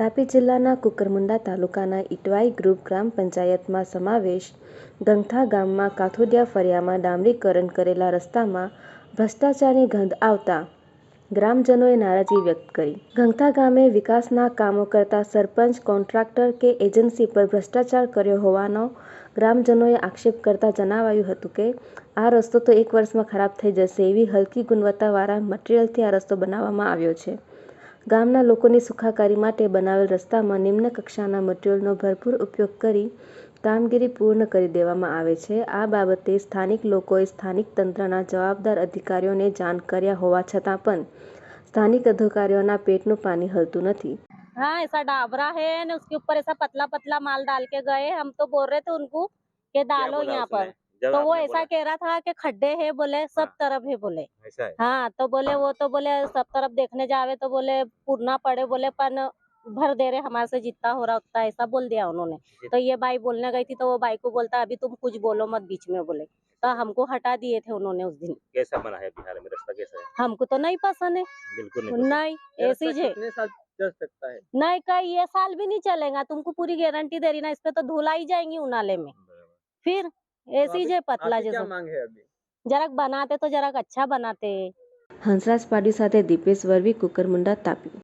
તાપી જિલ્લાના કુકરમુંડા તાલુકાના ઇટવાઈ ગ્રુપ ગ્રામ પંચાયતમાં સમાવેશ ગંગથા ગામમાં કાથોડિયા ફરિયામાં ડામરીકરણ કરેલા રસ્તામાં ભ્રષ્ટાચારની ગંધ આવતા ગ્રામજનોએ નારાજગી વ્યક્ત કરી. ગંગથા ગામે વિકાસના કામો કરતા સરપંચ, કોન્ટ્રાક્ટર કે એજન્સી પર ભ્રષ્ટાચાર કર્યો હોવાનો ગ્રામજનોએ આક્ષેપ કરતા જણાવાયું હતું કે, આ રસ્તો તો એક વર્ષમાં ખરાબ થઈ જશે એવી હલકી ગુણવત્તાવાળા મટીરિયલથી આ રસ્તો બનાવવામાં આવ્યો છે. ગામના લોકોની સુખાકારી માટે બનાવેલ રસ્તામાં નિમ્ન કક્ષાના મટીરીયલનો ભરપૂર ઉપયોગ કરી કામગીરી પૂર્ણ કરી દેવામાં આવે છે આ બાબતે સ્થાનિક લોકોએ સ્થાનિક તંત્રના જવાબદાર અધિકારીઓને જાણ કર્યા હોવા છતાં પણ સ્થાનિક અધિકારીઓના પેટનું પાણી હલતું નથી हाँ ऐसा डाबरा है न उसके ऊपर ऐसा पतला पतला माल डाल के गए हम तो बोल रहे थे उनको कि डालो बोला यहाँ उसने? पर जब तो वो ऐसा कह रहा था कि खड्डे है बोले सब हाँ। तरफ़ है बोले। ऐसा है। हाँ तो बोले वो तो बोले सब तरफ़ देखने जावे तो बोले पूरना पड़े बोले पन भर दे रहे हमारे से जितना हो रहा उतना ऐसा बोल दिया उन्होंने। तो ये बाई बोलने गई थी तो वो बाई को बोलता अभी तुम कुछ बोलो मत बीच में बोले। तो हमको हटा दिए थे उन्होंने उस दिन। कैसा बना है बिहार में? रास्ता कैसा है? हमको तो नहीं पसंद है। बिल्कुल नहीं ऐसी है चल सकता है? नहीं कहीं ये साल भी नहीं चलेगा। तुमको पूरी गारंटी दे रही ना इस पे तो धुलाई जाएँगी उनाले में। फिर ऐसी जे पतला जैसा जरा बनाते तो जरा अच्छा बनाते हंसराज पाडी સાથે દીપેશ कुकर मुंडा तापी